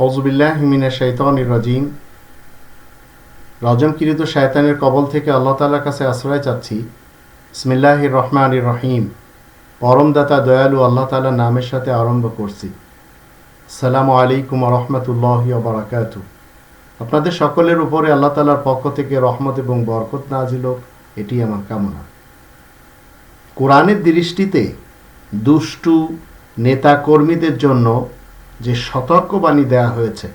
হজবিল্লাহ শৈতান রাজিম। রজমকিরিত শয়তানের কবল থেকে আল্লাহ তালার কাছে আশ্রয় চাচ্ছি। ইসমিল্লাহ রহমান রহিম। পরমদাতা দয়ালু আল্লাহ তালার নামের সাথে আরম্ভ করছি। সালামু আলাইকুম রহমতুল্লাহ বারাকাত আপনাদের সকলের উপরে আল্লাহ তালার পক্ষ থেকে রহমত এবং বরকত নাজিল এটি আমার কামনা। কোরআনের দৃষ্টিতে দুষ্টু নেতা কর্মীদের জন্য যে সতর্কবাণী দেয়া হয়েছে,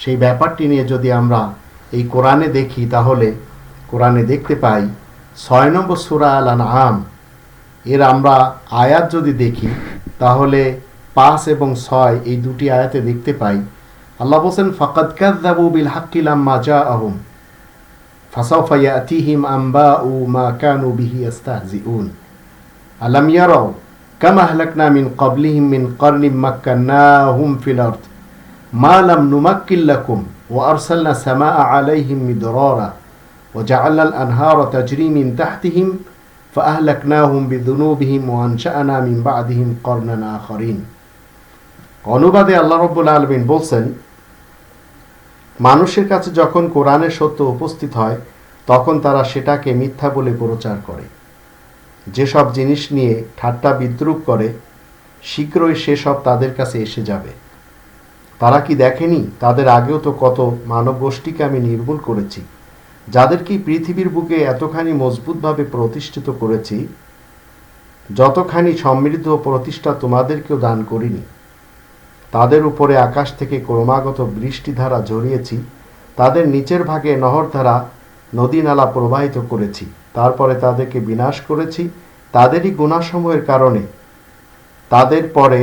সেই ব্যাপারটি নিয়ে যদি আমরা এই কোরআনে দেখি, তাহলে কোরআনে দেখতে পাই, ছয় নম্বর সুরা আল আম এর আমরা আয়াত যদি দেখি, তাহলে পাঁচ এবং ছয় এই দুটি আয়াতে দেখতে পাই, আল্লাহ বলছেন ফকত কাযযাবু বিল হাক্কি লাম্মা জাআহুম, ফাসাউফা ইয়াতিহিম আম্বাউ মা কানু বিহি ইস্তাহজিউন আলাম ইয়ারাও كما أهلكنا من قبلهم من قرن مكناهم في الأرض ما لم نمكن لكم وأرسلنا السماء عليهم مدرارا وجعلنا الأنهار تجري من تحتهم فأهلكناهم بذنوبهم وأنشأنا من بعدهم قرنا آخرين অনুবাদে আল্লাহ রব্বুল আলমিন বলছেন মানুষের কাছে যখন কোরআনের সত্য উপস্থিত হয় তখন তারা সেটাকে মিথ্যা বলে প্রচার করে যেসব জিনিস নিয়ে ঠাট্টা বিদ্রুপ করে, শীঘ্রই সেসব তাদের কাছে এসে যাবে। তারা কি দেখেনি তাদের আগেও তো কত মানব গোষ্ঠীকে আমি নির্মূল করেছি? যাদেরকে পৃথিবীর বুকে এতখানি মজবুতভাবে প্রতিষ্ঠিত করেছি? যতখানি সমৃদ্ধ প্রতিষ্ঠা তোমাদেরকেও দান করিনি। তাদের উপরে আকাশ থেকে ক্রমাগত বৃষ্টিধারা ঝরিয়েছি, তাদের নিচের ভাগে নহরধারা নদী নালা প্রবাহিত করেছি। তারপরে তাদেরকে বিনাশ করেছি, তাদেরই গুণাসমূহের কারণে তাদের পরে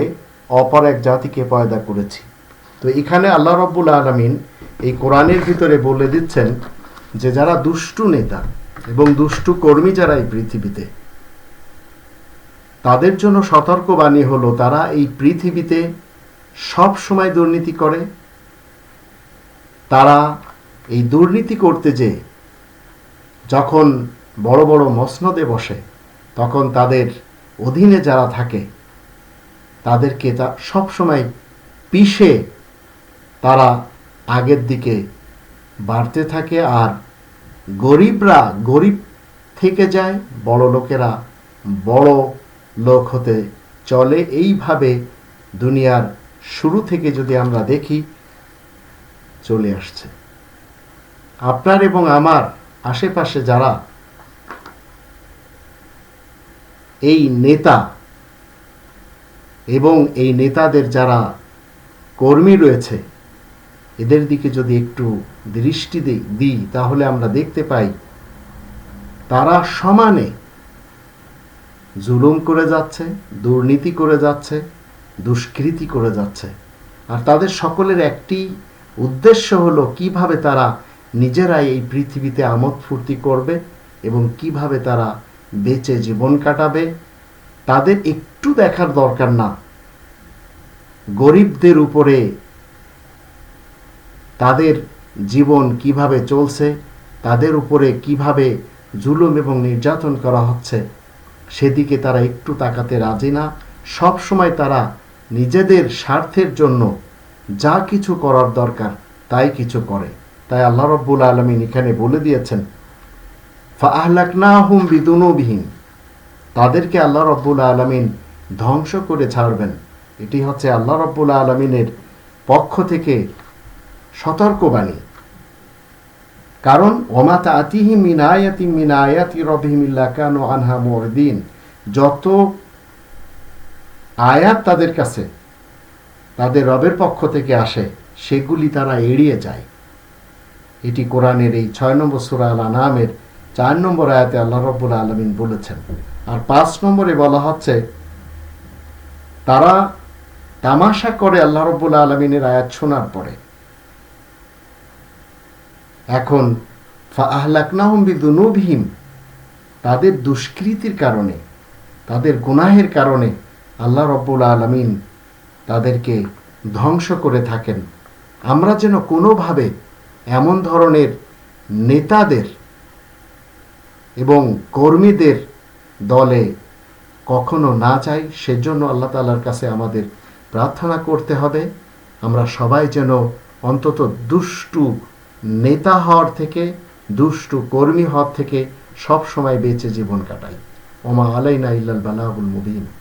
অপর এক জাতিকে পয়দা করেছি। তো এখানে আল্লাহ রব্বুল আলমিন এই কোরআনের ভিতরে বলে দিচ্ছেন যে যারা দুষ্টু নেতা এবং দুষ্টু কর্মী যারা এই পৃথিবীতে, তাদের জন্য সতর্কবাণী হলো তারা এই পৃথিবীতে সব সময় দুর্নীতি করে। তারা এই দুর্নীতি করতে যে যখন বড় বড় মসনদে বসে, তখন তাদের অধীনে যারা থাকে, তাদেরকে তা সবসময় পিষে তারা আগের দিকে বাড়তে থাকে আর গরিবরা গরিব থেকে যায়, বড় লোকেরা বড় লোক হতে চলে। এইভাবে দুনিয়ার শুরু থেকে যদি আমরা দেখি, চলে আসছে। আপনার এবং আমার আশেপাশে যারা এই নেতা এবং এই নেতাদের যারা কর্মী রয়েছে, এদের দিকে যদি একটু দৃষ্টি দিই, তাহলে আমরা দেখতে পাই তারা সমানে জুলুম করে যাচ্ছে, দুর্নীতি করে যাচ্ছে, দুষ্কৃতি করে যাচ্ছে। আর তাদের সকলের একটি উদ্দেশ্য হলো কীভাবে তারা নিজেরাই এই পৃথিবীতে আমোদ ফুর্তি করবে এবং কীভাবে তারা বেঁচে জীবন কাটাবে। তাদের একটু দেখার দরকার না। গরিবদের উপরে তাদের জীবন কীভাবে চলছে, তাদের উপরে কীভাবে জুলুম এবং নির্যাতন করা হচ্ছে, সেদিকে তারা একটু তাকাতে রাজি না। সব সময় তারা নিজেদের স্বার্থের জন্য যা কিছু করার দরকার তাই কিছু করে। তাই আল্লাহ রব্বুল আলমিন এখানে বলে দিয়েছেন তাদেরকে আল্লাহ রব্বুল আলমিন ধ্বংস করে ছাড়বেন। এটি হচ্ছে আল্লাহ রব্বুল আলমিনের পক্ষ থেকে সতর্কবাণী। কারণ ওমাতা আতিহি মিনায়াতি মিনায়াতি রবিহিমিল্লা কান আনহা মোরদিন। যত আয়াত তাদের কাছে, তাদের রবের পক্ষ থেকে আসে, সেগুলি তারা এড়িয়ে যায়। এটি কোরআনের এই ছয় নম্বর সুরা আল আনামের চার নম্বর আয়াতে আল্লাহ রব্বুল আলমিন বলেছেন, আর পাঁচ নম্বরে বলা হচ্ছে, তারা তামাশা করে আল্লাহ রব্বুল আলমিনের আয়াত শোনার পরে, এখন আহলাকনাহম তাদের দুষ্কৃতির কারণে, তাদের গুনাহের কারণে আল্লাহ রব্বুল আলমিন তাদেরকে ধ্বংস করে থাকেন। আমরা যেন কোনোভাবে এমন ধরনের নেতাদের এবং কর্মীদের দলে কখনো না চাই, সেজন্য আল্লাহ তালার কাছে আমাদের প্রার্থনা করতে হবে। আমরা সবাই যেন অন্তত দুষ্টু নেতা হওয়ার থেকে, দুষ্টু কর্মী হওয়ার থেকে সব সময় বেঁচে জীবন কাটাই। ওমা আলাইনা ইল্লাল বালাহুল মুবিন।